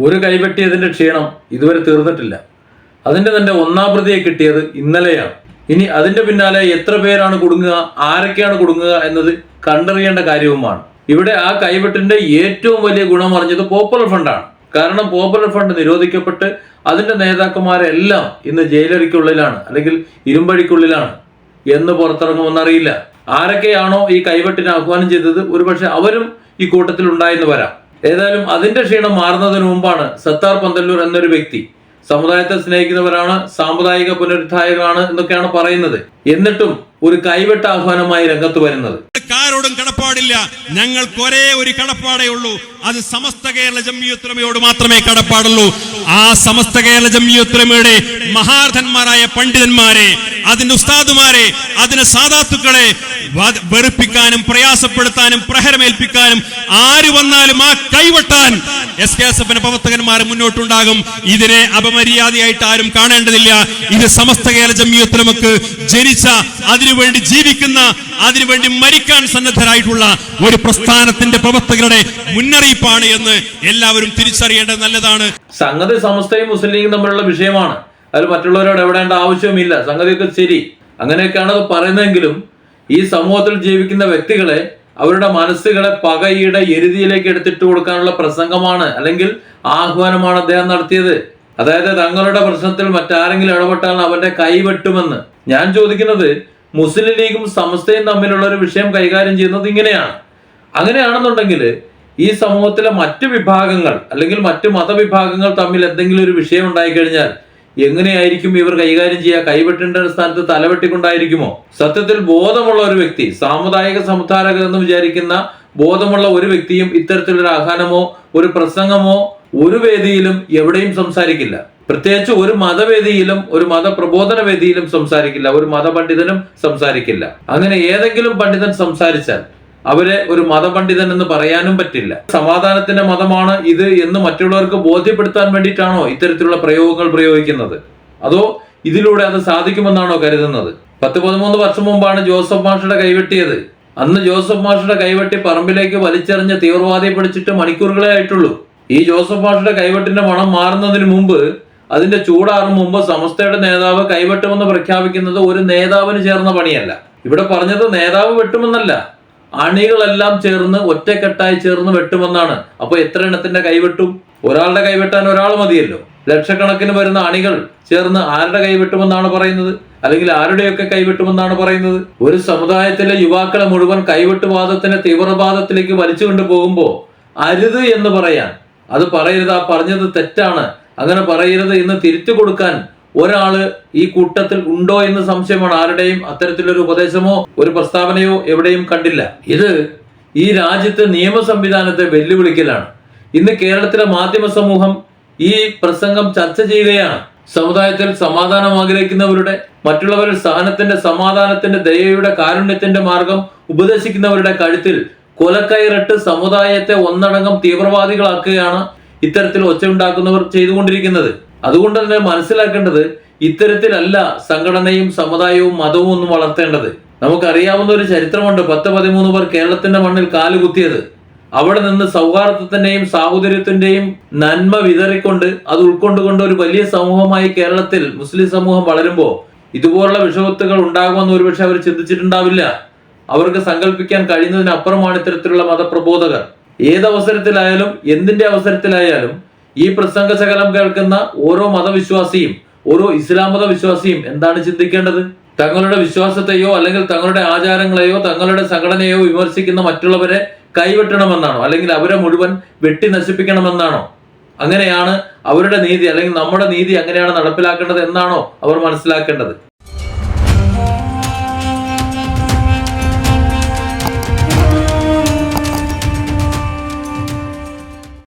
ഒരു കൈവെട്ടിയതിന്റെ ക്ഷീണം ഇതുവരെ തീർന്നിട്ടില്ല. അതിന്റെ തന്നെ ഒന്നാം പ്രതിയെ കിട്ടിയത് ഇന്നലെയാണ്. ഇനി അതിന്റെ പിന്നാലെ എത്ര പേരാണ് കുടുങ്ങുക ആരൊക്കെയാണ് കുടുങ്ങുക എന്നത് കണ്ടറിയേണ്ട കാര്യവുമാണ്. ഇവിടെ ആ കൈവെട്ടിന്റെ ഏറ്റവും വലിയ ഗുണം അറിഞ്ഞത് പോപ്പുലർ ഫണ്ടാണ്. കാരണം പോപ്പുലർ ഫണ്ട് നിരോധിക്കപ്പെട്ട് അതിന്റെ നേതാക്കന്മാരെല്ലാം ഇന്ന് ജയിലറിക്കുള്ളിലാണ് അല്ലെങ്കിൽ ഇരുമ്പഴിക്കുള്ളിലാണ് എന്ന് പുറത്തിറങ്ങുമെന്നറിയില്ല. ആരൊക്കെയാണോ ഈ കൈവെട്ടിന് ആഹ്വാനം ചെയ്തത്? ഒരുപക്ഷെ അവരും ഈ കൂട്ടത്തിൽ ഉണ്ടായെന്ന് വരാം. ഏതായാലും അതിന്റെ ക്ഷീണം മാറുന്നതിന് മുമ്പാണ് സത്താർ പന്തല്ലൂർ എന്നൊരു വ്യക്തി സമുദായത്തെ സ്നേഹിക്കുന്നവരാണ് സാമുദായിക പുനരുദ്ധായകരാണ് എന്നൊക്കെയാണ് പറയുന്നത്. എന്നിട്ടും ഒരു കൈവെട്ട ആഹ്വാനമായി രംഗത്ത് വരുന്നത്. ആരോടും കടപ്പാടില്ല. ഞങ്ങൾക്ക് ഒരേ ഒരു കടപ്പാടേ ഉള്ളൂ. അത് സമസ്ത കേരള ജമ്മിയുത്രമയോട് മാത്രമേ കടപ്പാടുള്ളൂ. ആ സമസ്ത കേരള ജമ്മിയുത്രമയുടെ മഹാർഥന്മാരായ പണ്ഡിതന്മാരെ അതിന്റെ ഉസ്താദുമാരെ അതിന് സാധാത്തുക്കളെ വെറുപ്പിക്കാനും പ്രയാസപ്പെടുത്താനും പ്രഹരമേൽപ്പിക്കാനും ആര് വന്നാലും ആ കൈവെട്ടാൻ എസ് കെ എസ് എഫിന്റെ പ്രവർത്തകന്മാർ മുന്നോട്ടുണ്ടാകും. ഇതിനെ അപമര്യാദയായിട്ട് ആരും കാണേണ്ടതില്ല. ഇത് സമസ്ത കേരള ജമ്മിയുത്രമക്ക് ജനിച്ച അതിനുവേണ്ടി ജീവിക്കുന്ന അതിനുവേണ്ടി മരിക്കാൻ സന്നദ്ധരായിട്ടുള്ള ഒരു പ്രസ്ഥാനത്തിന്റെ പ്രവർത്തകരുടെ മുന്നറിയിപ്പാണ് എന്ന് എല്ലാവരും തിരിച്ചറിയേണ്ടത് നല്ലതാണ്. സംഗതി സമസ്തയും മുസ്ലിം ലീഗും തമ്മിലുള്ള വിഷയമാണ്. അതിൽ മറ്റുള്ളവരോട് എവിടേണ്ട ആവശ്യവുമില്ല സംഗതിയൊക്കെ ശരി. അങ്ങനെയൊക്കെയാണ് അത് പറയുന്നതെങ്കിലും ഈ സമൂഹത്തിൽ ജീവിക്കുന്ന വ്യക്തികളെ അവരുടെ മനസ്സുകളെ പകയുടെ എരുതിയിലേക്ക് എടുത്തിട്ട് കൊടുക്കാനുള്ള പ്രസംഗമാണ് അല്ലെങ്കിൽ ആഹ്വാനമാണ് അദ്ദേഹം നടത്തിയത്. അതായത് തങ്ങളുടെ പ്രശ്നത്തിൽ മറ്റാരെങ്കിലും ഇടപെട്ടാൽ അവന്റെ കൈ വെട്ടുമെന്ന്. ഞാൻ ചോദിക്കുന്നത് മുസ്ലിം ലീഗും സമസ്തയും തമ്മിലുള്ള ഒരു വിഷയം കൈകാര്യം ചെയ്യുന്നത് ഇങ്ങനെയാണ്. അങ്ങനെയാണെന്നുണ്ടെങ്കിൽ ഈ സമൂഹത്തിലെ മറ്റു വിഭാഗങ്ങൾ അല്ലെങ്കിൽ മറ്റു മതവിഭാഗങ്ങൾ തമ്മിൽ എന്തെങ്കിലും ഒരു വിഷയം ഉണ്ടായിക്കഴിഞ്ഞാൽ എങ്ങനെയായിരിക്കും ഇവർ കൈകാര്യം ചെയ്യുക? കൈവെട്ടേണ്ട സ്ഥാനത്ത് തലവെട്ടിക്കൊണ്ടായിരിക്കുമോ? സത്യത്തിൽ ബോധമുള്ള ഒരു വ്യക്തി സാമുദായിക സമുദ്ധാരകർ എന്ന് വിചാരിക്കുന്ന ബോധമുള്ള ഒരു വ്യക്തിയും ഇത്തരത്തിലൊരു ആഹ്വാനമോ ഒരു പ്രസംഗമോ ഒരു വേദിയിലും എവിടെയും സംസാരിക്കില്ല. പ്രത്യേകിച്ച് ഒരു മതവേദിയിലും ഒരു മതപ്രബോധന വേദിയിലും സംസാരിക്കില്ല ഒരു മതപണ്ഡിതനും സംസാരിക്കില്ല. അങ്ങനെ ഏതെങ്കിലും പണ്ഡിതൻ സംസാരിച്ചാൽ അവരെ ഒരു മതപണ്ഡിതൻ എന്ന് പറയാനും പറ്റില്ല. സമാധാനത്തിന്റെ മതമാണ് ഇത് എന്ന് മറ്റുള്ളവർക്ക് ബോധ്യപ്പെടുത്താൻ വേണ്ടിയിട്ടാണോ ഇത്തരത്തിലുള്ള പ്രയോഗങ്ങൾ പ്രയോഗിക്കുന്നത്? അതോ ഇതിലൂടെ അത് സാധിക്കുമെന്നാണോ കരുതുന്നത്? പത്ത് പതിമൂന്ന് വർഷം മുമ്പാണ് ജോസഫ് മാഷയുടെ കൈവെട്ടിയത്. അന്ന് ജോസഫ് മാഷയുടെ കൈവെട്ടി പറമ്പിലേക്ക് വലിച്ചെറിഞ്ഞ തീവ്രവാദിയെ പിടിച്ചിട്ട് മണിക്കൂറുകളെ ആയിട്ടുള്ളൂ. ഈ ജോസഫ് മാഷയുടെ കൈവെട്ടിന്റെ മണം മാറുന്നതിന് മുമ്പ് അതിന്റെ ചൂടാറും മുമ്പ് സമസ്തയുടെ നേതാവ് കൈവെട്ടുമെന്ന് പ്രഖ്യാപിക്കുന്നത് ഒരു നേതാവിന് ചേർന്ന പണിയല്ല. ഇവിടെ പറഞ്ഞത് നേതാവ് വെട്ടുമെന്നല്ല. അണികളെല്ലാം ചേർന്ന് ഒറ്റക്കെട്ടായി ചേർന്ന് വെട്ടുമെന്നാണ്. അപ്പൊ എത്ര എണ്ണത്തിന്റെ കൈവെട്ടും? ഒരാളുടെ കൈവെട്ടാൻ ഒരാൾ മതിയല്ലോ. ലക്ഷക്കണക്കിന് വരുന്ന അണികൾ ചേർന്ന് ആരുടെ കൈവെട്ടുമെന്നാണ് പറയുന്നത്? അല്ലെങ്കിൽ ആരുടെയൊക്കെ കൈവെട്ടുമെന്നാണ് പറയുന്നത്? ഒരു സമുദായത്തിലെ യുവാക്കളെ മുഴുവൻ കൈവെട്ടുവാദത്തിന്റെ തീവ്രവാദത്തിലേക്ക് വലിച്ചു കൊണ്ടുപോകുമ്പോ അരുത് എന്ന് പറയാൻ. അത് പറയരുത്. ആ പറഞ്ഞത് തെറ്റാണ്. അങ്ങനെ പറയരുത് എന്ന് തിരിച്ചു കൊടുക്കാൻ ഒരാൾ ഈ കൂട്ടത്തിൽ ഉണ്ടോ എന്ന് സംശയമാണ്. ആരുടെയും അത്തരത്തിലൊരു ഉപദേശമോ ഒരു പ്രസ്താവനയോ എവിടെയും കണ്ടില്ല. ഇത് ഈ രാജ്യത്തെ നിയമ സംവിധാനത്തെ വെല്ലുവിളിക്കലാണ്. ഇന്ന് കേരളത്തിലെ മാധ്യമ സമൂഹം ഈ പ്രസംഗം ചർച്ച ചെയ്യുകയാണ്. സമുദായത്തിൽ സമാധാനം ആഗ്രഹിക്കുന്നവരുടെ മറ്റുള്ളവരുടെ സഹനത്തിന്റെ സമാധാനത്തിന്റെ ദയയുടെ കാരുണ്യത്തിന്റെ മാർഗം ഉപദേശിക്കുന്നവരുടെ കഴുത്തിൽ കൊലക്കയറിട്ട് സമുദായത്തെ ഒന്നടങ്കം തീവ്രവാദികളാക്കുകയാണ് ഇത്തരത്തിൽ ഒച്ച ഉണ്ടാക്കുന്നവർ ചെയ്തുകൊണ്ടിരിക്കുന്നത്. അതുകൊണ്ട് തന്നെ മനസ്സിലാക്കേണ്ടത് ഇത്തരത്തിലല്ല സംഘടനയും സമുദായവും മതവും ഒന്നും വളർത്തേണ്ടത്. നമുക്കറിയാവുന്ന ഒരു ചരിത്രമുണ്ട് പത്ത് പതിമൂന്ന് പേർ കേരളത്തിന്റെ മണ്ണിൽ കാലുകുത്തിയത് അവിടെ നിന്ന് സൗഹാർദ്ദത്തിന്റെയും സാഹോദര്യത്തിന്റെയും നന്മ വിതറിക്കൊണ്ട് അത് ഉൾക്കൊണ്ടുകൊണ്ട് ഒരു വലിയ സമൂഹമായി കേരളത്തിൽ മുസ്ലിം സമൂഹം വളരുമ്പോൾ ഇതുപോലുള്ള വിഷവത്തുകൾ ഉണ്ടാകുമെന്ന് ഒരുപക്ഷെ അവർ ചിന്തിച്ചിട്ടുണ്ടാവില്ല. അവർക്ക് സങ്കല്പിക്കാൻ കഴിയുന്നതിനപ്പുറമാണ് ഇത്തരത്തിലുള്ള മതപ്രബോധകർ. ഏതവസരത്തിലായാലും എന്തിന്റെ അവസരത്തിലായാലും ഈ പ്രസംഗ ശകലം കേൾക്കുന്ന ഓരോ മതവിശ്വാസിയും ഓരോ ഇസ്ലാം മത വിശ്വാസിയും എന്താണ് ചിന്തിക്കേണ്ടത്? തങ്ങളുടെ വിശ്വാസത്തെയോ അല്ലെങ്കിൽ തങ്ങളുടെ ആചാരങ്ങളെയോ തങ്ങളുടെ സംഘടനയോ വിമർശിക്കുന്ന മറ്റുള്ളവരെ കൈവെട്ടണമെന്നാണോ? അല്ലെങ്കിൽ അവരെ മുഴുവൻ വെട്ടി നശിപ്പിക്കണമെന്നാണോ? അങ്ങനെയാണ് അവരുടെ നീതി അല്ലെങ്കിൽ നമ്മുടെ നീതി അങ്ങനെയാണ് നടപ്പിലാക്കേണ്ടത് എന്നാണോ അവർ മനസ്സിലാക്കേണ്ടത്?